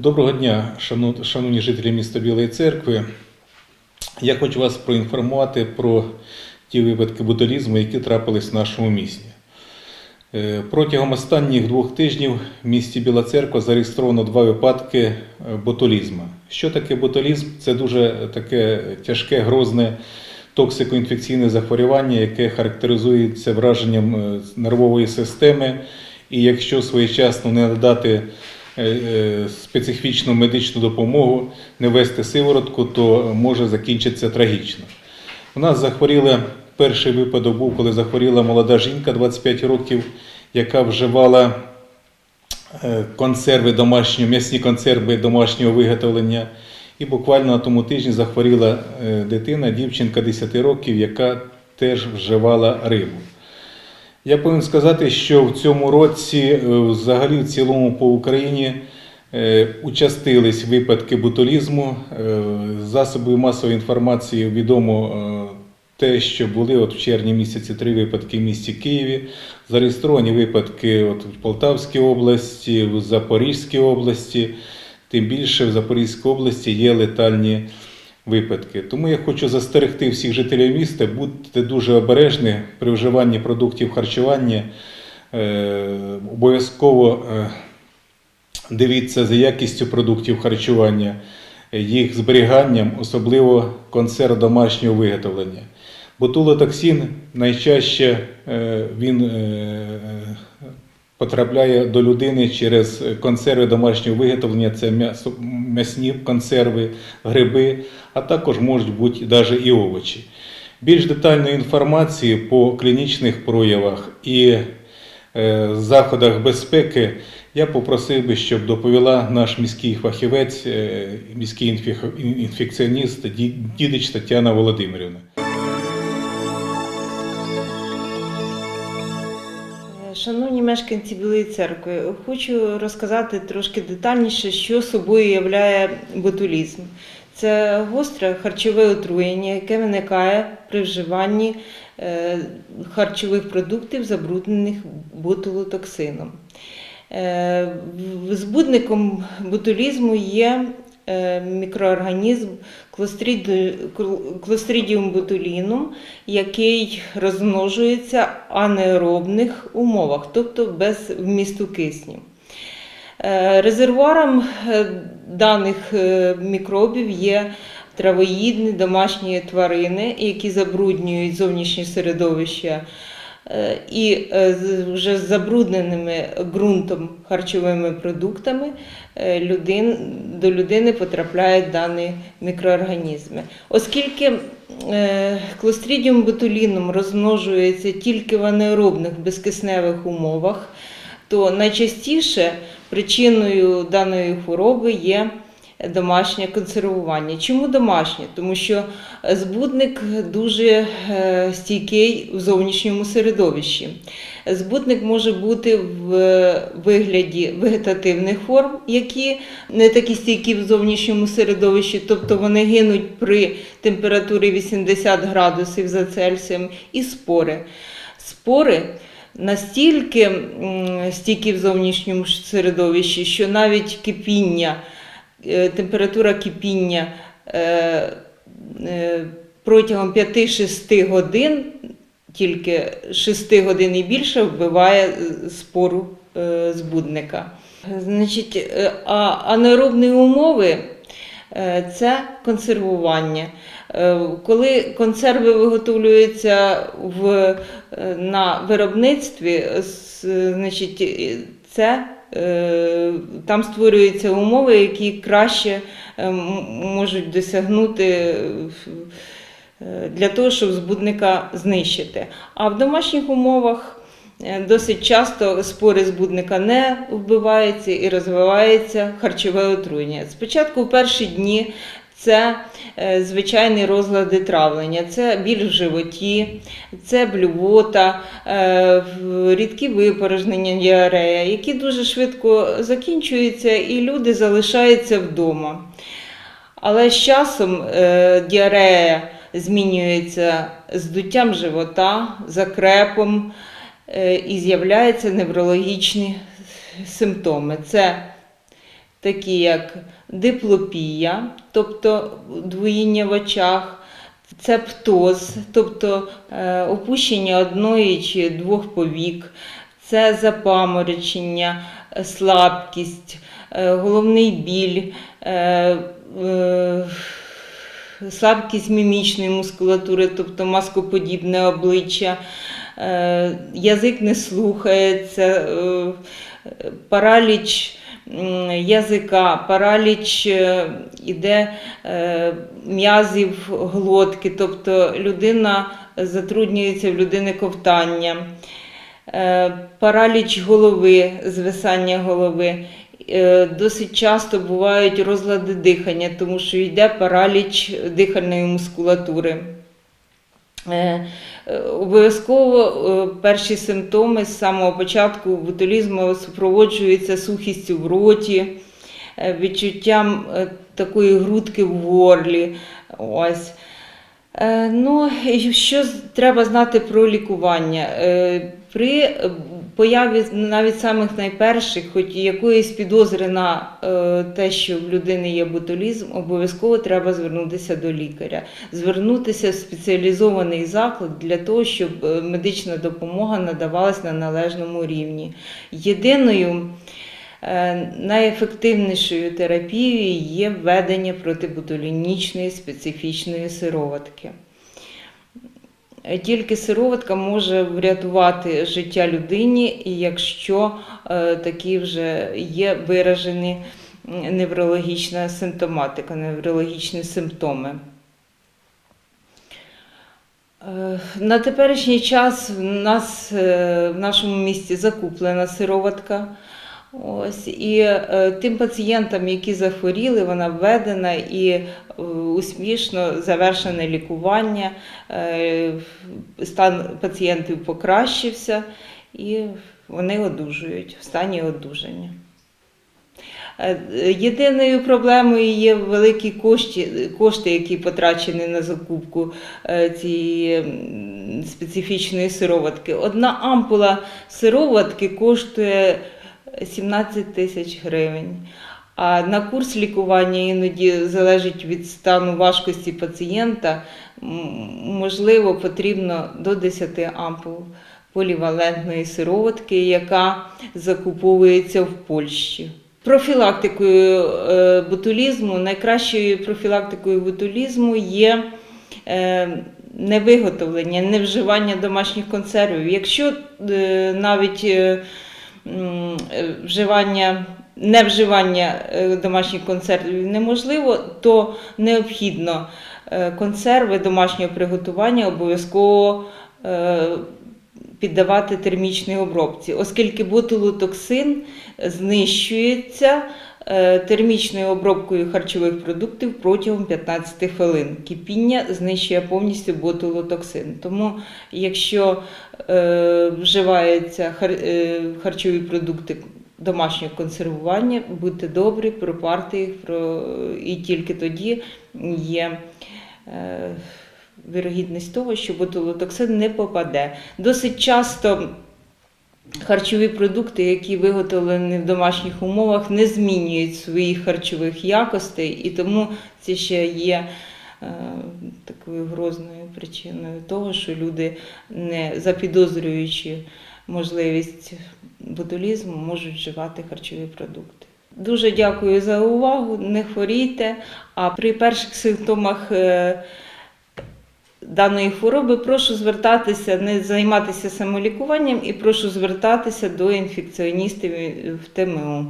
Доброго дня, шановні жителі міста Білої церкви. Я хочу вас проінформувати про ті випадки ботулізму, які трапились в нашому місті. Е, Протягом останніх двох тижнів в місті Біла Церква зареєстровано два випадки е, ботулізму. Що таке ботулізм? Це дуже таке тяжке, грозне токсикоінфекційне захворювання, яке характеризується враженням е, нервової системи. І якщо своєчасно не надати специфічну медичну допомогу, не вести сиворотку, то може закінчитися трагічно. У нас захворіла перший випадок був, коли захворіла молода жінка 25 років, яка вживала е, консерви домашні, м'ясні консерви домашнього виготовлення. І буквально на тому тижні захворіла е, дитина, дівчинка 10 років, яка теж вживала рибу. Я повинен сказати, що в цьому році, е, взагалі, в цілому по Україні е, участились випадки ботулізму. Е, з Засобів масової інформації відомо те, що були от в червні місяці три випадки в місті Києві, зареєстровані випадки от в Полтавській області, в Запорізькій області. Тим більше в Запорізькій області є летальні випадки. Тому я хочу застерегти всіх жителів міста, будьте дуже обережні при вживанні продуктів харчування. Е, Обов'язково е, дивіться за якістю продуктів харчування, їх зберіганням, особливо консерв домашнього виготовлення. Ботулотоксин найчаще е, він потрапляє до людини через консерви домашнього виготовлення, це м'ясо- м'ясні консерви, гриби, а також можуть бути навіть і овочі. Більш детальної інформації по клінічних проявах і е, заходах безпеки я попросив би, щоб доповіла наш міський фахівець, е, міський інфекціоніст Дідич Тетяна Володимирівна. Шановні мешканці Білої церкви, хочу розказати трошки детальніше, що собою являє ботулізм. Це гостре харчове отруєння, яке виникає при вживанні е, харчових продуктів, забруднених ботулотоксином. Е, Збудником ботулізму є мікроорганізм Clostridium Clostridium який розмножується в анаеробних умовах, тобто без вмісту кисню. Е, Резервуаром е, даних е, мікробів є травоїдні домашні тварини, які забруднюють зовнішнє середовище. Е, І е, вже з забрудненими ґрунтом харчовими продуктами е, людин, до людини потрапляють дані мікроорганізми. Оскільки е, Clostridium розмножується тільки в анаеробних безкисневих умовах, то найчастіше причиною даної хвороби є домашнє консервування. Чому домашнє? Тому що збудник дуже е, стійкий в зовнішньому середовищі. Збудник може бути в вигляді вегетативних форм, які не такі стійкі в зовнішньому середовищі, тобто вони гинуть при температурі 80 градусів за Цельсієм, і спори. Спори настільки стійкі в зовнішньому середовищі, що навіть кипіння, е, температура кипіння е, е, протягом 5-6 годин, тільки 6 годин і більше вбиває е, спору е, збудника. Значить, е, а анаеробні умови е, це консервування. Е, Коли консерви виготовлюються в, е, на виробництві, значить, е, це е, там створюються умови, які краще е, можуть досягнути е, е, для того, щоб збудника знищити. А в домашніх умовах е, досить часто спори збудника не вбиваються і розвивається харчове отруєння. Спочатку в перші дні це е, звичайні розлади травлення, це біль в животі, це блювота, е, рідкі випорожнення діарея, які дуже швидко закінчуються, і люди залишаються вдома. Але з часом е, діарея змінюється здуттям живота, закрепом і з'являються неврологічні симптоми. Це такі як диплопія, тобто двоїння в очах, це птоз, тобто е, опущення одної чи двох повік, це запаморочення, е, слабкість, е, головний біль, слабкість мімічної мускулатури, тобто маскоподібне обличчя, язик не слухається, параліч язика, параліч е, іде е, м'язів глотки, тобто людина затруднюється в людини ковтання, е, параліч голови, звисання голови. Досить часто бувають розлади дихання, тому що йде параліч дихальної мускулатури. Е, е, Обов'язково е, перші симптоми з самого початку ботулізму супроводжуються сухістю в роті, відчуттям такої грудки в горлі. Ось. Ну, що треба знати про лікування? При появі навіть самих найперших, хоч якоїсь підозри на е, те, що в людини є ботулізм, обов'язково треба звернутися до лікаря, звернутися в спеціалізований заклад для того, щоб е, медична допомога надавалась на належному рівні. Єдиною Е, Найефективнішою терапією є введення протиботулінічної специфічної сироватки. Е, Тільки сироватка може врятувати життя людині, якщо е, такі вже є виражені неврологічна симптоматика, неврологічні симптоми. Е, На теперішній час в нас в нашому місті закуплена сироватка. Ось, і е, тим пацієнтам, які захворіли, вона введена і е, успішно завершене лікування. Е, стан пацієнтів покращився і вони одужують в стані одужання. Е, Єдиною проблемою є великі кошти, кошти, які потрачені на закупку е, цієї специфічної сироватки. Одна ампула сироватки коштує 17 тисяч гривень. А на курс лікування іноді залежить від стану важкості пацієнта. Можливо, потрібно до 10 ампул полівалентної сироватки, яка закуповується в Польщі. Профілактикою е, ботулізму, найкращою профілактикою ботулізму є е, невиготовлення, невживання домашніх консервів. Якщо е, навіть вживання, невживання е, домашніх консервів неможливо, то необхідно е, консерви домашнього приготування обов'язково е, піддавати термічній обробці, оскільки ботулотоксин знищується е, термічною обробкою харчових продуктів протягом 15 хвилин. Кипіння знищує повністю ботулотоксин. Тому, якщо е, вживаються е, харчові продукти домашнього консервування, будьте добрі, пропарте їх, і тільки тоді є. Е, Вірогідність того, що ботулотоксин не попаде. Досить часто харчові продукти, які виготовлені в домашніх умовах, не змінюють своїх харчових якостей, і тому це ще є е, такою грозною причиною того, що люди, не запідозрюючи можливість ботулізму, можуть вживати харчові продукти. Дуже дякую за увагу. Не хворійте. А при перших симптомах е, даної хвороби прошу звертатися, не займатися самолікуванням і прошу звертатися до інфекціоністів в ТМО.